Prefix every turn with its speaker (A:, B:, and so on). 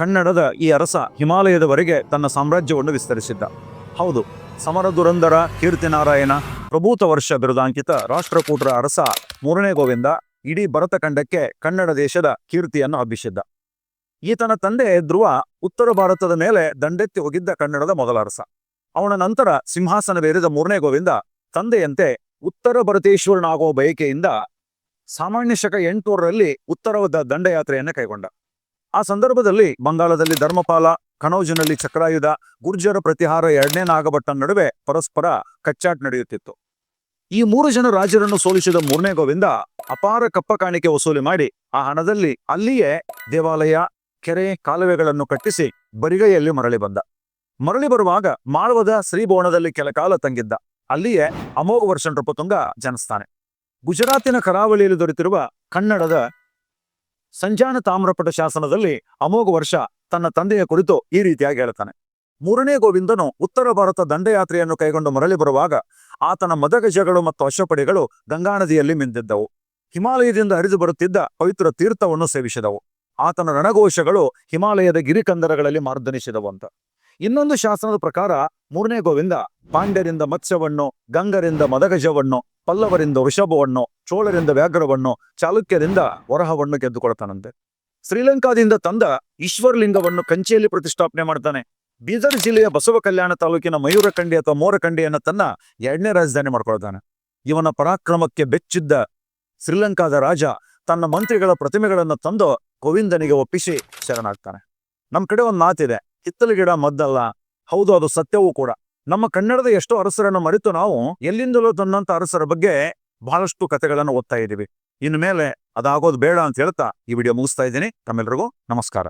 A: ಕನ್ನಡದ ಈ ಅರಸ ಹಿಮಾಲಯದವರೆಗೆ ತನ್ನ ಸಾಮ್ರಾಜ್ಯವನ್ನು ವಿಸ್ತರಿಸಿದ್ದ. ಹೌದು ಸಮರ ದುರಂಧರ ಕೀರ್ತಿನಾರಾಯಣ, ಪ್ರಭೂತ ವರ್ಷ ಬಿರುದಾಂಕಿತ ರಾಷ್ಟ್ರಕೂಟರ ಅರಸ ಮೂರನೇ ಗೋವಿಂದ ಇಡೀ ಭರತ ಖಂಡಕ್ಕೆ ಕನ್ನಡ ದೇಶದ ಕೀರ್ತಿಯನ್ನು ಹಬ್ಬಿಸಿದ್ದ. ಈತನ ತಂದೆ ಧ್ರುವ ಉತ್ತರ ಭಾರತದ ಮೇಲೆ ದಂಡೆತ್ತಿ ಹೋಗಿದ್ದ ಕನ್ನಡದ ಮೊದಲ ಅರಸ. ಅವನ ನಂತರ ಸಿಂಹಾಸನವೇರಿದ ಮೂರನೇ ಗೋವಿಂದ ತಂದೆಯಂತೆ ಉತ್ತರ ಭರತೇಶ್ವರನಾಗುವ ಬಯಕೆಯಿಂದ ಸಾಮಾನ್ಯ ಶಕ ಎಂಟುನೂರರಲ್ಲಿ ಉತ್ತರದ ದಂಡಯಾತ್ರೆಯನ್ನು ಕೈಗೊಂಡ. ಆ ಸಂದರ್ಭದಲ್ಲಿ ಬಂಗಾಳದಲ್ಲಿ ಧರ್ಮಪಾಲ ಕಣೌಜಿನಲ್ಲಿ ಚಕ್ರಾಯುಧ, ಗುರ್ಜರ ಪ್ರತಿಹಾರ ಎರಡನೇ ನಾಗಭಟ್ಟ ನಡುವೆ ಪರಸ್ಪರ ಕಚ್ಚಾಟ್ ನಡೆಯುತ್ತಿತ್ತು. ಈ ಮೂರು ಜನ ರಾಜರನ್ನು ಸೋಲಿಸಿದ ಮೂರನೇ ಗೋವಿಂದ ಅಪಾರ ಕಪ್ಪ ಕಾಣಿಕೆ ವಸೂಲಿ ಮಾಡಿ ಆ ಹಣದಲ್ಲಿ ಅಲ್ಲಿಯೇ ದೇವಾಲಯ, ಕೆರೆ, ಕಾಲುವೆಗಳನ್ನು ಕಟ್ಟಿಸಿ ಬರಿಗೈಯಲ್ಲಿ ಮರಳಿ ಬಂದ. ಮರಳಿ ಬರುವಾಗ ಮಾಳವದ ಶ್ರೀಭವನದಲ್ಲಿ ಕೆಲ ಕಾಲ ತಂಗಿದ್ದ. ಅಲ್ಲಿಯೇ ಅಮೋಘ ವರ್ಷನ್ ನೃಪತುಂಗ ಜನಿಸ್ತಾನೆ ಗುಜರಾತಿನ ಕರಾವಳಿಯಲ್ಲಿ ದೊರೆತಿರುವ ಕನ್ನಡದ ಸಂಜಾನ ತಾಮ್ರಪಟ ಶಾಸನದಲ್ಲಿ ಅಮೋಘ ವರ್ಷ ತನ್ನ ತಂದೆಯ ಕುರಿತು ಈ ರೀತಿಯಾಗಿ ಹೇಳ್ತಾನೆ. ಮೂರನೇ ಗೋವಿಂದನು ಉತ್ತರ ಭಾರತ ದಂಡಯಾತ್ರೆಯನ್ನು ಕೈಗೊಂಡು ಮರಳಿ ಬರುವಾಗ ಆತನ ಮದಗಜಗಳು ಮತ್ತು ಅಶ್ವಪಡೆಗಳು ಗಂಗಾ ನದಿಯಲ್ಲಿ ಮಿಂದಿದ್ದವು. ಹಿಮಾಲಯದಿಂದ ಹರಿದು ಬರುತ್ತಿದ್ದ ಪವಿತ್ರ ತೀರ್ಥವನ್ನು ಸೇವಿಸಿದವು. ಆತನ ರಣಘೋಷಗಳು ಹಿಮಾಲಯದ ಗಿರಿಕಂದರಗಳಲ್ಲಿ ಮಾರ್ದನಿಸಿದವು ಅಂತ. ಇನ್ನೊಂದು ಶಾಸನದ ಪ್ರಕಾರ ಮೂರನೇ ಗೋವಿಂದ ಪಾಂಡ್ಯರಿಂದ ಮತ್ಸ್ಯವನ್ನು, ಗಂಗರಿಂದ ಮದಗಜವನ್ನು, ಪಲ್ಲವರಿಂದ ವೃಷಭವನ್ನು ಚೋಳರಿಂದ ವ್ಯಾಘ್ರವನ್ನು ಚಾಲುಕ್ಯರಿಂದ ವರಹವನ್ನು ಗೆದ್ದುಕೊಳ್ತಾನಂತೆ. ಶ್ರೀಲಂಕಾದಿಂದ ತಂದ ಈಶ್ವರಲಿಂಗವನ್ನು ಕಂಚಿಯಲ್ಲಿ ಪ್ರತಿಷ್ಠಾಪನೆ ಮಾಡ್ತಾನೆ. ಬೀದರ್ ಜಿಲ್ಲೆಯ ಬಸವ ಕಲ್ಯಾಣ ತಾಲೂಕಿನ ಮಯೂರಕಂಡಿ ಅಥವಾ ಮೋರಕಂಡಿಯನ್ನು ತನ್ನ ಎರಡನೇ ರಾಜಧಾನಿ ಮಾಡ್ಕೊಳ್ತಾನೆ. ಇವನ ಪರಾಕ್ರಮಕ್ಕೆ ಬೆಚ್ಚಿದ್ದ ಶ್ರೀಲಂಕಾದ ರಾಜ ತನ್ನ ಮಂತ್ರಿಗಳ ಪ್ರತಿಮೆಗಳನ್ನು ತಂದು ಗೋವಿಂದನಿಗೆ ಒಪ್ಪಿಸಿ ಶರಣಾಗ್ತಾನೆ. ನಮ್ಮ ಕಡೆ ಒಂದು ಮಾತಿದೆ, ಕಿತ್ತಲು ಗಿಡ ಮದ್ದಲ್ಲ, ಹೌದು ಅದು ಸತ್ಯವೂ ಕೂಡ. ನಮ್ಮ ಕನ್ನಡದ ಎಷ್ಟೋ ಅರಸರನ್ನು ಮರೆತು ನಾವು ಎಲ್ಲಿಂದಲೂ ತಂದಂತ ಅರಸರ ಬಗ್ಗೆ ಬಹಳಷ್ಟು ಕಥೆಗಳನ್ನು ಓದ್ತಾ ಇದ್ದೀವಿ. ಇನ್ನು ಮೇಲೆ ಅದಾಗೋದು ಬೇಡ ಅಂತ ಹೇಳ್ತಾ ಈ ವಿಡಿಯೋ ಮುಗಿಸ್ತಾ ಇದ್ದೀನಿ. ತಮ್ಮೆಲ್ಲರಿಗೂ ನಮಸ್ಕಾರ.